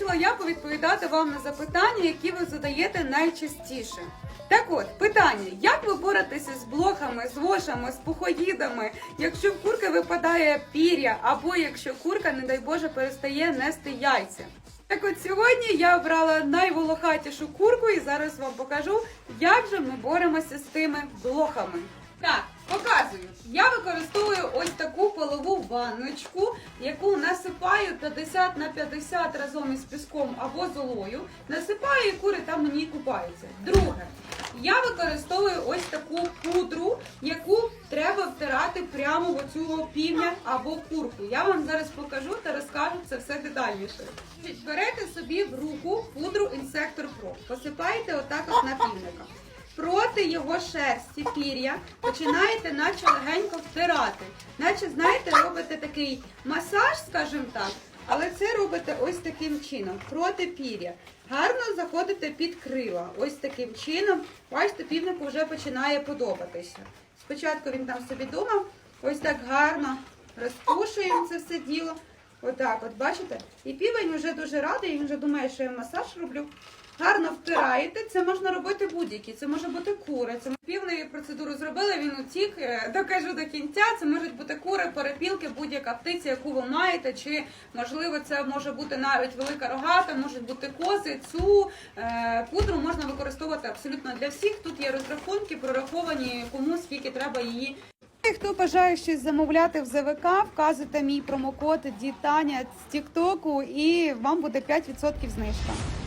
вирішила я повідповідати вам на запитання, які ви задаєте найчастіше. Так от, питання: як ви боретеся з блохами, з вошами, з пухоїдами, якщо в курки випадає пір'я, або якщо курка, не дай Боже, перестає нести яйця? Так от сьогодні я обрала найволохатішу курку і зараз вам покажу, як же ми боремося з тими блохами. Так, показую. Використовую ось таку полову ванночку, яку насипаю 50 на 50 разом із піском або золою. Насипаю і кури там мені купаються. Друге, я використовую ось таку пудру, яку треба втирати прямо в оцю півня або курку. Я вам зараз покажу та розкажу це все детальніше. Берете собі в руку пудру Insector Pro, посипаєте отак от на півника. Проти його шерсті пір'я починаєте наче легенько втирати. Наче, знаєте, робите такий масаж, скажімо так, але це робите ось таким чином, проти пір'я. Гарно заходите під крила. Ось таким чином. Бачите, півнику вже починає подобатися. Спочатку він там собі думав, ось так гарно розпушуємо це все діло. Отак, от бачите? І півень вже дуже радий, він вже думає, що я масаж роблю. Гарно втираєте, це можна робити будь-які. Це може бути кури. Це півної процедуру зробили. Він утік. е, Докажу до кінця. Це можуть бути кури, перепілки, будь-яка птиця, яку ви маєте. Чи можливо це може бути навіть велика рогата, можуть бути кози. Цю е, пудру можна використовувати абсолютно для всіх. Тут є розрахунки, прораховані кому скільки треба її Хто бажає щось замовляти в ЗВК, вказуйте мій промокод Дітаня з Тіктоку і вам буде 5% знижка.